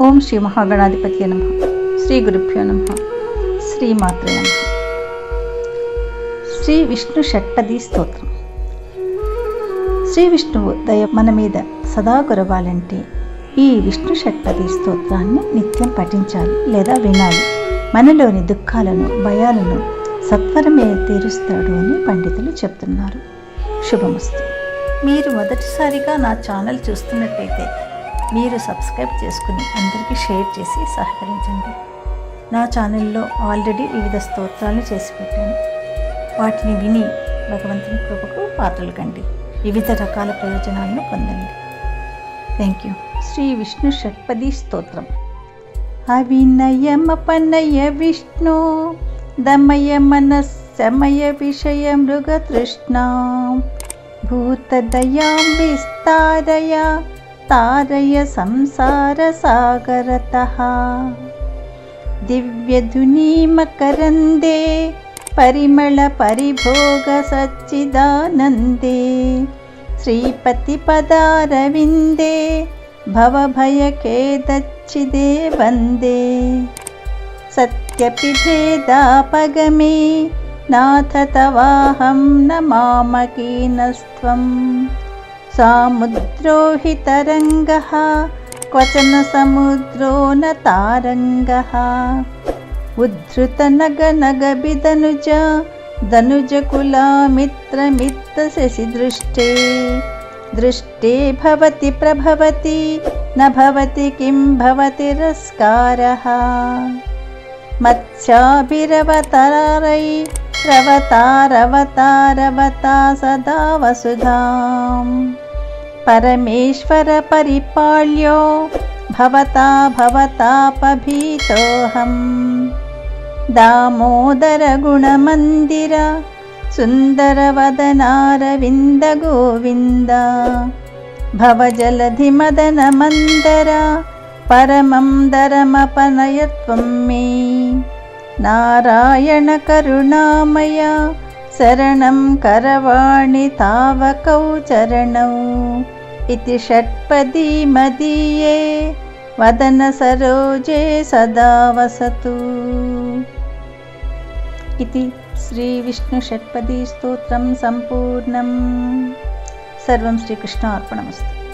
ఓం శ్రీ మహాగణాధిపతి నమ. శ్రీ గురుభ్యో నమ. శ్రీమాతృ నమ. శ్రీ విష్ణు షట్పది స్తోత్రం. శ్రీ విష్ణువు దయ మన మీద సదా గురవాలంటే ఈ విష్ణు షట్పది స్తోత్రాన్ని నిత్యం పఠించాలి లేదా వినాలి. మనలోని దుఃఖాలను భయాలను సత్వరమే తీరుస్తాడు అని పండితులు చెప్తున్నారు. శుభమస్తు. మీరు మొదటిసారిగా నా ఛానల్ చూస్తున్నట్టయితే మీరు సబ్స్క్రైబ్ చేసుకుని అందరికీ షేర్ చేసి సహకరించండి. నా ఛానల్లో ఆల్రెడీ వివిధ స్తోత్రాలు చేసి పెట్టాను. వాటిని విని భగవంతుని కృపకు పాత్రలు కండి. వివిధ రకాల ప్రయోజనాలను పొందండి. Thank you Shri Vishnu Shatpadi Stotram. అవినయమపనయ Vishnu దమయ మనస్సమయ విషయ మృగతృష్ణా భూతదయాం విస్తారయ तारय संसारसागरतः दिव्यधुनीमकरन्दे परिमलपरिभोगसच्चिदानन्दे श्रीपतिपदारविन्दे भवभयखेदच्छिदे वन्दे सत्यपि भेदापगमे नाथ तवाहं न मामकीनस्त्वम् सामुद्रो हि तरङ्गः क्वचन समुद्रो न तारङ्गः। उद्धृतनगनगबिदनुज दनुजकुलामित्रमित्रशशिदृष्टे दृष्टे भवति प्रभवति न भवति किं भवति रस्कारः। मत्स्याभिरवतारै रवतारवतारवता सदा वसुधाम् परमेश्वरपरिपाल्यो भवता भवतापभीतोऽहम् दामोदरगुणमन्दिर सुन्दरवदनारविन्दगोविन्द भवजलधिमदनमन्दर परमं दरमपनयत्वं मे। नारायणकरुणामय शरणं करवाणि तावकौ चरणौ इति षट्पदी मदीये वदनसरोजे सदा वसतु इति श्रीविष्णुषट्पदी स्तोत्रं सम्पूर्णं सर्वं श्रीकृष्णार्पणमस्तु